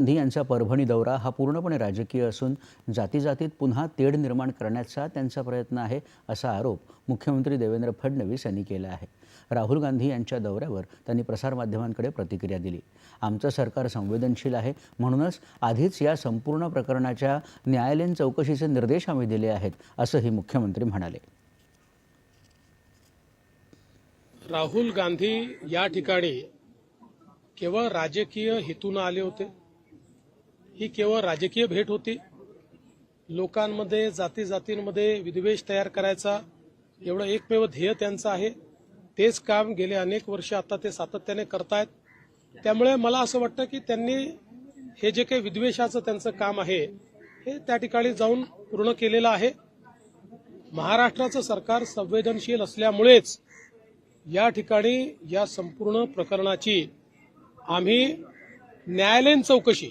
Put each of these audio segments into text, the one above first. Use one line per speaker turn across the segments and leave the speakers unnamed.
गांधी यांचा परभणी दौरा हा पूर्णपणे राजकीय असून जातीजातीत पुन्हा तेढ निर्माण करण्याचा त्यांचा प्रयत्न आहे असा आरोप मुख्यमंत्री देवेंद्र फडणवीस यांनी केला आहे. राहुल गांधी यांच्या दौऱ्यावर त्यांनी प्रसारमाध्यमांकडे प्रतिक्रिया दिली. आमचं सरकार संवेदनशील आहे म्हणूनच आधीच या संपूर्ण प्रकरणाच्या न्यायालयीन चौकशीचे निर्देश आम्ही दिले आहेत असंही मुख्यमंत्री म्हणाले.
राहुल गांधी या ठिकाणी केवळ राजकीय हेतून आले होते? ही केवळ राजकीय भेट होती. लोकांमध्ये जाती जातींमध्ये विद्वेष तयार करायचा एवढं एकमेव ध्येय त्यांचं आहे. तेच काम गेले अनेक वर्ष आता ते सातत्याने करतायत. त्यामुळे मला असं वाटतं की त्यांनी हे जे काही विद्वेषाचं त्यांचं काम आहे हे त्या ठिकाणी जाऊन पूर्ण केलेलं आहे. महाराष्ट्राचं सरकार संवेदनशील असल्यामुळेच या ठिकाणी या संपूर्ण प्रकरणाची आम्ही न्यायालयीन चौकशी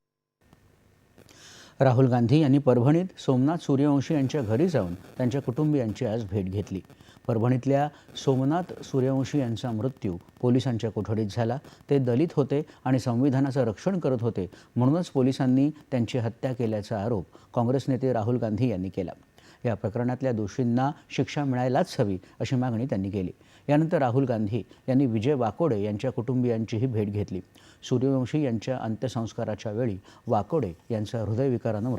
राहुल गांधी यांनी परभणीत सोमनाथ सूर्यवंशी यांच्या घरी जाऊन त्यांच्या कुटुंबियांची आज भेट घेतली. परभणीतल्या सोमनाथ सूर्यवंशी यांचा मृत्यू पोलिसांच्या कोठडीत झाला. ते दलित होते आणि संविधानाचं रक्षण करत होते. म्हणूनच पोलिसांनी त्यांची हत्या केल्याचा आरोप काँग्रेस नेते राहुल गांधी यांनी केला. या प्रकरणातल्या दोषींना शिक्षा मिळायलाच हवी अशी मागणी त्यांनी केली. यानंतर राहुल गांधी यांनी विजय वाकोडे यांच्या कुटुंबियांचीही भेट घेतली. सूर्यवंशी यांच्या अंत्यसंस्काराच्या वेळी वाकोडे यांचा हृदयविकारानं मृत्यू